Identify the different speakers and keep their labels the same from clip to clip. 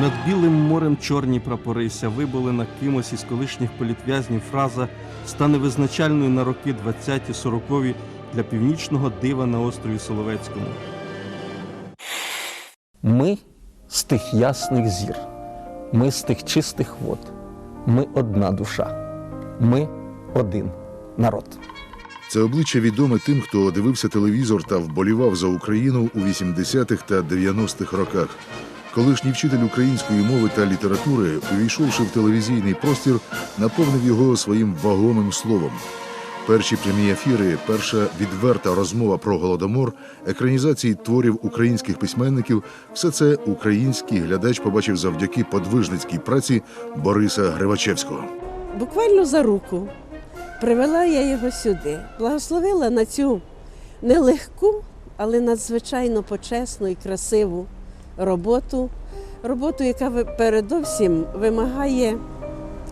Speaker 1: Над білим морем чорні прапори ся вибули на кимось із колишніх політв'язнів фраза стане визначальною на роки 20-40 для північного дива на острові Соловецькому.
Speaker 2: Ми з тих ясних зір, ми з тих чистих вод, ми одна душа, ми один народ.
Speaker 3: Це обличчя відоме тим, хто дивився телевізор та вболівав за Україну у 80-х та 90-х роках. Колишній вчитель української мови та літератури, увійшовши в телевізійний простір, наповнив його своїм вагомим словом. Перші прямі ефіри, перша відверта розмова про голодомор, екранізації творів українських письменників все це український глядач побачив завдяки подвижницькій праці Бориса Гривачевського.
Speaker 4: буквально за руку привела я його сюди, благословила на цю нелегку, але надзвичайно почесну і красиву роботу. Роботу, яка передовсім вимагає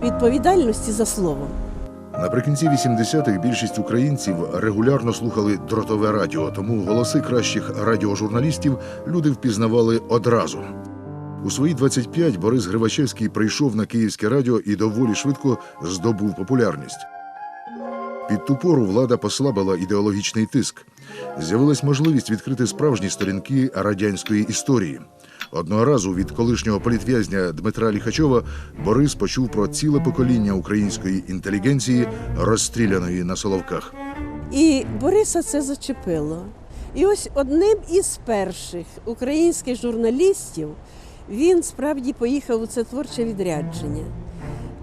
Speaker 4: відповідальності за слово.
Speaker 3: Наприкінці 80-х більшість українців регулярно слухали дротове радіо, тому голоси кращих радіожурналістів люди впізнавали одразу. У свої 25 Борис Гривачевський прийшов на київське радіо і доволі швидко здобув популярність. Під ту пору влада послабила ідеологічний тиск. З'явилась можливість відкрити справжні сторінки радянської історії. Одного разу від колишнього політв'язня Дмитра Ліхачова Борис почув про ціле покоління української інтелігенції, розстріляної на Соловках.
Speaker 4: І Бориса це зачепило. І ось одним із перших українських журналістів він справді поїхав у це творче відрядження.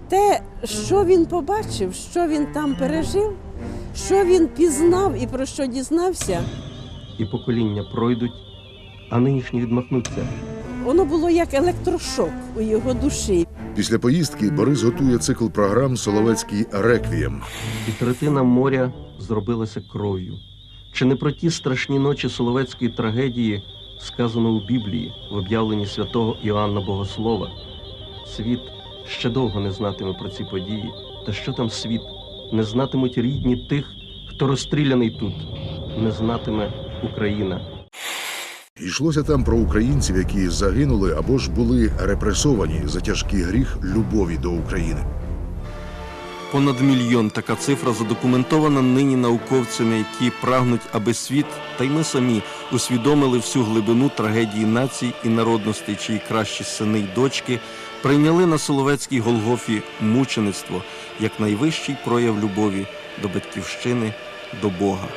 Speaker 4: Те, що він побачив, що він там пережив, що він пізнав і про що дізнався,
Speaker 1: І покоління пройдуть, а нинішні відмахнуться.
Speaker 4: воно було як електрошок у його душі.
Speaker 3: Після поїздки Борис готує цикл програм Соловецький реквієм.
Speaker 1: І третина моря зробилася кров'ю. Чи не про ті страшні ночі Соловецької трагедії сказано у Біблії в об'явленні святого Іоанна Богослова? Світ ще довго не знатиме про ці події, та що там світ не знатимуть рідні тих, хто розстріляний тут, не знатиме Україна.
Speaker 3: Йшлося там про українців, які загинули або ж були репресовані за тяжкий гріх любові до України.
Speaker 1: Понад мільйон така цифра задокументована нині науковцями, які прагнуть, аби світ та й ми самі усвідомили всю глибину трагедії націй і народностей, чиї кращі сини й дочки прийняли на Соловецькій Голгофі мучеництво як найвищий прояв любові до батьківщини, до Бога.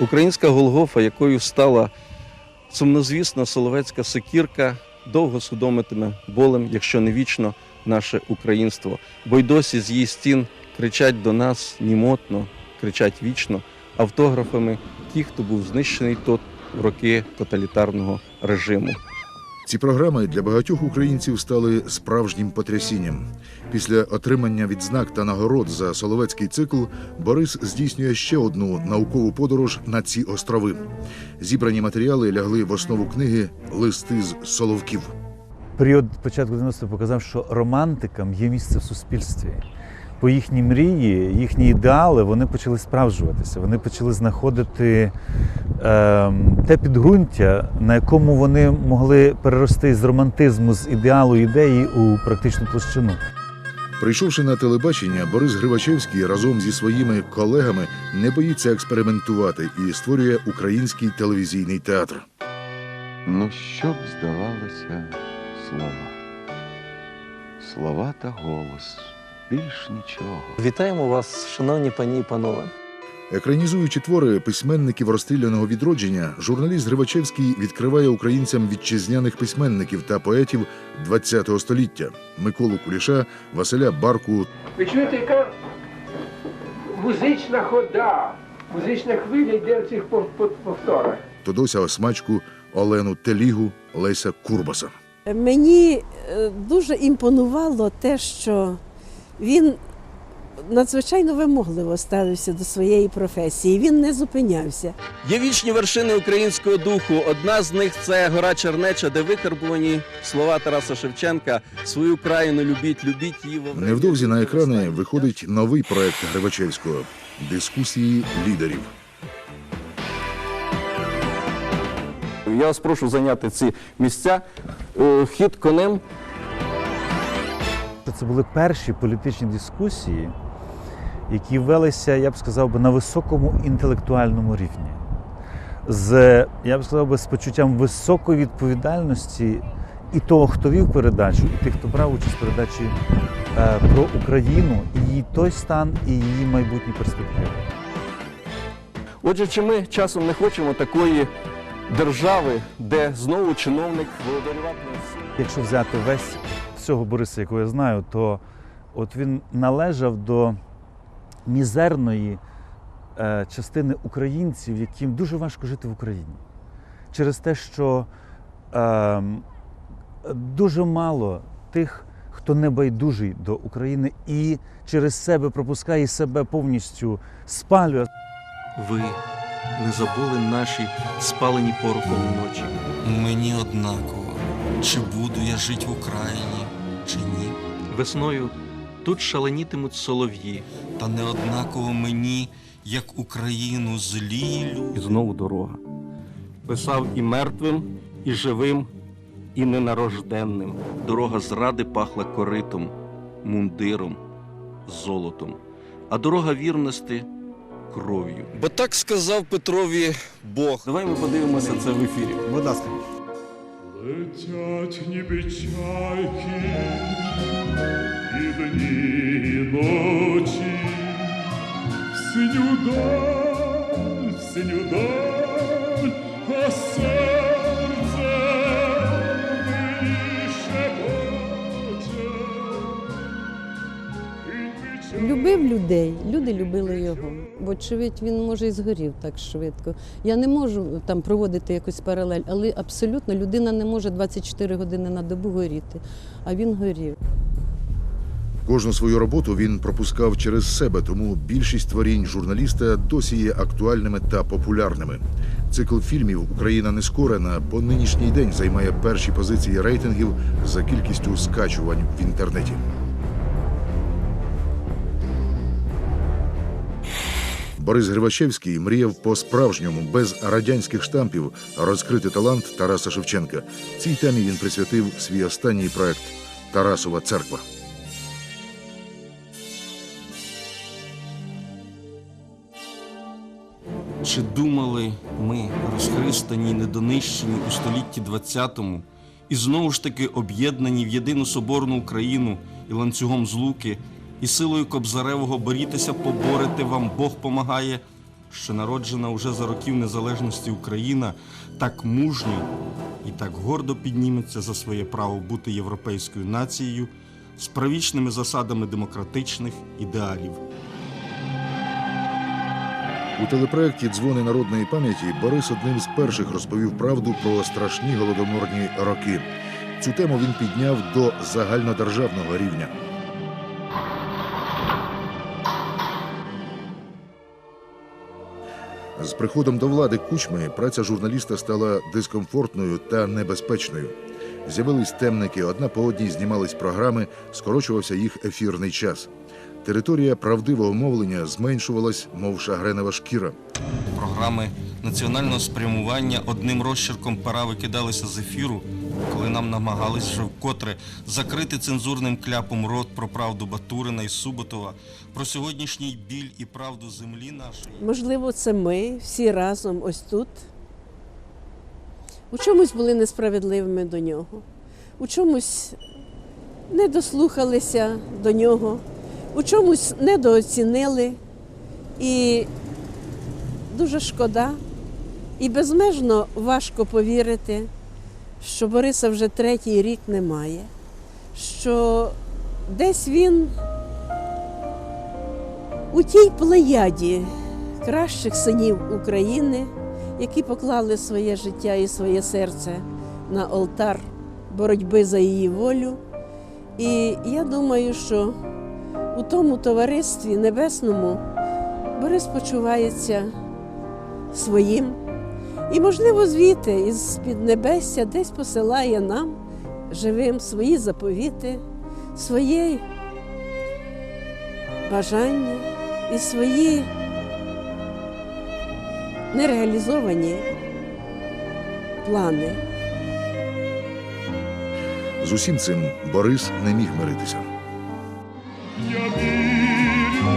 Speaker 1: Українська Голгофа, якою стала сумнозвісна Соловецька сокірка, довго судомитиме болем, якщо не вічно, наше українство. Бо й досі з її стін кричать до нас німотно, кричать вічно автографами ті, хто був знищений тут в роки тоталітарного режиму.
Speaker 3: Ці програми для багатьох українців стали справжнім потрясінням. Після отримання відзнак та нагород за Соловецький цикл Борис здійснює ще одну наукову подорож на ці острови. Зібрані матеріали лягли в основу книги Листи з Соловків.
Speaker 5: Період початку 90-х показав, що романтикам є місце в суспільстві. Бо їхні мрії, їхні ідеали вони почали справджуватися. Вони почали знаходити е, те підґрунтя, на якому вони могли перерости з романтизму, з ідеалу ідеї у практичну площину.
Speaker 3: Прийшовши на телебачення, Борис Гривачевський разом зі своїми колегами не боїться експериментувати і створює український телевізійний театр.
Speaker 6: Ну, що б здавалося слова? Слова та голос. Більш нічого.
Speaker 2: Вітаємо вас, шановні пані і панове.
Speaker 3: Екранізуючи твори письменників розстріляного відродження, журналіст Гривачевський відкриває українцям вітчизняних письменників та поетів ХХ століття Миколу Куліша, Василя Барку,
Speaker 7: Ви чуєте, яка музична хода, музична хвиля йде в цих пов- пов- повторах.
Speaker 3: Тодося Осмачку, Олену Телігу, Леся Курбаса.
Speaker 4: Мені е, дуже імпонувало те, що він надзвичайно вимогливо ставився до своєї професії. Він не зупинявся.
Speaker 1: Є вічні вершини українського духу. Одна з них це гора Чернеча, де викарбувані слова Тараса Шевченка свою країну любіть, любіть її во
Speaker 3: Невдовзі на екрани виходить новий проект Гривачевського дискусії лідерів.
Speaker 1: Я вас прошу зайняти ці місця. Е, Хід конем.
Speaker 5: Це були перші політичні дискусії, які велися, я б сказав би, на високому інтелектуальному рівні. З, я б сказав би, з почуттям високої відповідальності і того, хто вів передачу, і тих, хто брав участь в передачі е, про Україну, і її той стан, і її майбутні перспективи.
Speaker 1: Отже, чи ми часом не хочемо такої держави, де знову чиновник володарюватиме?
Speaker 5: Якщо взяти весь всього Бориса, якого я знаю, то от він належав до мізерної е, частини українців, яким дуже важко жити в Україні. Через те, що е, дуже мало тих, хто не байдужий до України і через себе пропускає себе повністю спалює.
Speaker 1: Ви не забули наші спалені порохом ночі.
Speaker 8: Мені однаково, чи буду я жити в Україні, чи ні.
Speaker 1: Весною тут шаленітимуть солов'ї.
Speaker 8: Та не однаково мені, як Україну злі люди.
Speaker 1: І знову дорога. Писав і мертвим, і живим, і ненарожденним. Дорога зради пахла коритом, мундиром, золотом, а дорога вірності кров'ю.
Speaker 8: Бо так сказав Петрові Бог.
Speaker 1: Давай ми подивимося це в ефірі.
Speaker 5: Будь ласка.
Speaker 9: Летять ніби чайки і дні і ночі, синю даль, синю даль,
Speaker 10: Любив людей, люди любили його. Вочевидь, він може і згорів так швидко. Я не можу там проводити якусь паралель, але абсолютно людина не може 24 години на добу горіти, а він горів.
Speaker 3: Кожну свою роботу він пропускав через себе, тому більшість творінь журналіста досі є актуальними та популярними. Цикл фільмів Україна не скорена по нинішній день займає перші позиції рейтингів за кількістю скачувань в інтернеті. Борис Гривачевський мріяв по-справжньому, без радянських штампів, розкрити талант Тараса Шевченка. Цій темі він присвятив свій останній проект Тарасова церква.
Speaker 1: Чи думали ми, розхристані, недонищені у столітті ХХ, і знову ж таки об'єднані в єдину соборну Україну і ланцюгом злуки, і силою Кобзаревого борітися поборити вам Бог помагає, що народжена уже за років незалежності Україна так мужньо і так гордо підніметься за своє право бути європейською нацією з правічними засадами демократичних ідеалів.
Speaker 3: У телепроекті Дзвони народної пам'яті Борис одним з перших розповів правду про страшні голодоморні роки. Цю тему він підняв до загальнодержавного рівня. З приходом до влади кучми праця журналіста стала дискомфортною та небезпечною. З'явились темники, одна по одній знімались програми, скорочувався їх ефірний час. Територія правдивого мовлення зменшувалась, мов шагренева шкіра.
Speaker 8: Програми національного спрямування одним розчерком пера викидалися з ефіру, коли нам намагались вже вкотре закрити цензурним кляпом рот про правду Батурина і Суботова, про сьогоднішній біль і правду землі нашої.
Speaker 4: Можливо, це ми всі разом ось тут. У чомусь були несправедливими до нього, у чомусь не дослухалися до нього, у чомусь недооцінили. І дуже шкода, і безмежно важко повірити, що Бориса вже третій рік немає, що десь він у тій плеяді кращих синів України, які поклали своє життя і своє серце на олтар боротьби за її волю. І я думаю, що у тому товаристві небесному Борис почувається своїм. І, можливо, звідти із піднебесся десь посилає нам живим свої заповіти, свої бажання і свої нереалізовані плани.
Speaker 3: З усім цим Борис не міг миритися.
Speaker 9: Я вірю,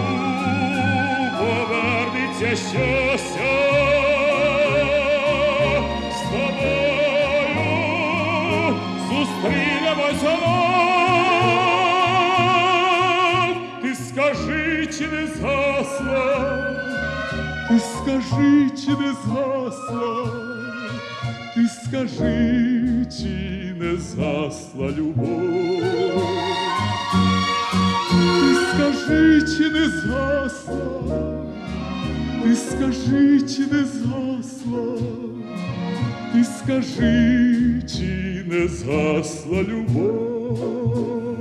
Speaker 9: повернеться щастя зустрінемося нам. Ти скажи, чи не згасла, ти скажи, чи не згасла, ти скажи, чи не згасла любов. Ти скажи, чи не згасла, ти скажи, чи не згасла, ти скажи, чи не згасла любов.